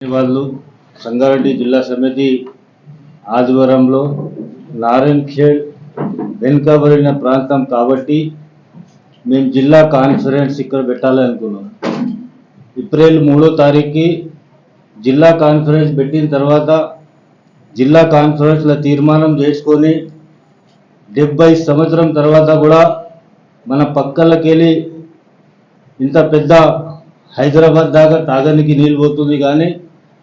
వాళ్ళు సంగారెడ్డి జిల్లా సమితి ఆధ్వర్యంలో నారాయణ్ ఖేడ్ వెనుకబడిన ప్రాంతం కాబట్టి మేము జిల్లా కాన్ఫరెన్స్ ఇక్కడ పెట్టాలి అనుకున్నాం ఏప్రిల్ మూడో తారీఖుకి జిల్లా కాన్ఫరెన్స్ పెట్టిన తర్వాత జిల్లా కాన్ఫరెన్స్లో తీర్మానం చేసుకొని డెబ్బై సంవత్సరం తర్వాత కూడా మన పక్కలకెళ్ళి ఇంత పెద్ద హైదరాబాద్ దాకా తాగనికి నీళ్ళు పోతుంది కానీ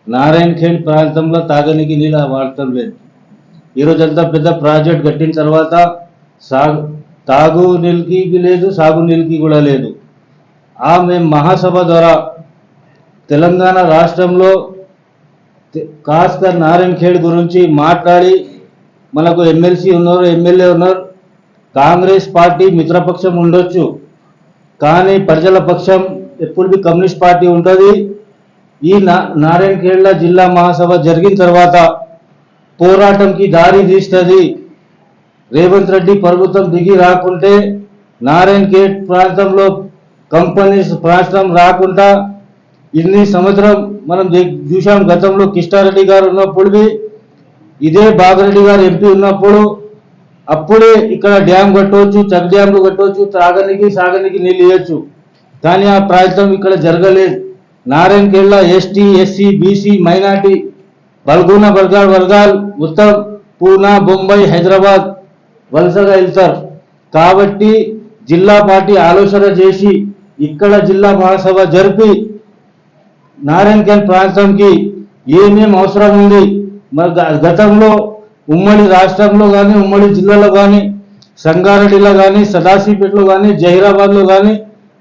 నారాయణ్ ఖేడ్ ప్రాంతంలో తాగనికి నీళ్ళ వాడటం లేదు. ఈరోజు అంతా పెద్ద ప్రాజెక్ట్ కట్టిన తర్వాత సాగు తాగు నీళ్ళకి లేదు సాగు నీళ్ళకి కూడా లేదు. ఆ మేము మహాసభ ద్వారా తెలంగాణ రాష్ట్రంలో కాస్త నారాయణ ఖేడ్ గురించి మాట్లాడి మనకు ఎమ్మెల్సీ ఉన్నారు ఎమ్మెల్యే ఉన్నారు. కాంగ్రెస్ పార్టీ మిత్రపక్షం ఉండొచ్చు. కానీ ప్రజల పక్షం ఎప్పుడు బి కమ్యూనిస్ట్ పార్టీ ఉంటుంది. ఈ నా జిల్లా మహాసభ జరిగిన తర్వాత పోరాటంకి దారి తీస్తుంది. రేవంత్ రెడ్డి ప్రభుత్వం దిగి రాకుంటే నారాయణఖేడ్ ప్రాంతంలో కంపెనీస్ ప్రాంతం రాకుండా ఇన్ని సంవత్సరం మనం చూసాం గతంలో కిష్టారెడ్డి గారు ఉన్నప్పుడు ఇదే బాగరెడ్డి గారు ఎంపీ ఉన్నప్పుడు అప్పుడే ఇక్కడ డ్యామ్ కట్టవచ్చు చక్ డ్యామ్లు కట్టవచ్చు త్రాగనికి సాగనికి నీళ్ళు ఇవ్వచ్చు కానీ ఆ ప్రాంతం ఇక్కడ జరగలేదు. నారాయణకేళ్ళ ఎస్టీ ఎస్సీ బీసీ మైనార్టీ బల్గూన బల్గాల్ వర్గాల్ మొత్తం పూనా బొంబై హైదరాబాద్ వలసగా వెళ్తారు. కాబట్టి జిల్లా పార్టీ ఆలోచన చేసి ఇక్కడ జిల్లా మహాసభ జరిపి నారాయణఖేడ్ ప్రాంతంకి ఏమేం అవసరం ఉంది? మరి గతంలో ఉమ్మడి రాష్ట్రంలో కానీ ఉమ్మడి జిల్లాలో కానీ సంగారెడ్డిలో కానీ సదాశివపేటలో కానీ జహీరాబాద్లో కానీ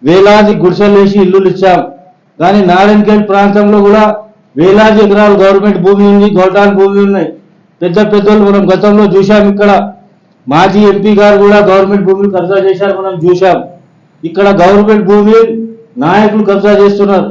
వేలాది గుడిసెలు వేసి ఇల్లులు ఇచ్చాం కానీ నారాయణఖేడ్ ప్రాంతంలో కూడా వేలాది ఎకరాలు గవర్నమెంట్ భూమి ఉంది గోటాన్ భూమి ఉన్నాయి. పెద్ద పెద్దలు మనం గతంలో చూశాం ఇక్కడ. మాజీ ఎంపీ గారు కూడా గవర్నమెంట్ భూమిని కబ్జా చేశారు మనం చూశాం. ఇక్కడ గవర్నమెంట్ భూమి నాయకులు కబ్జా చేస్తున్నారు.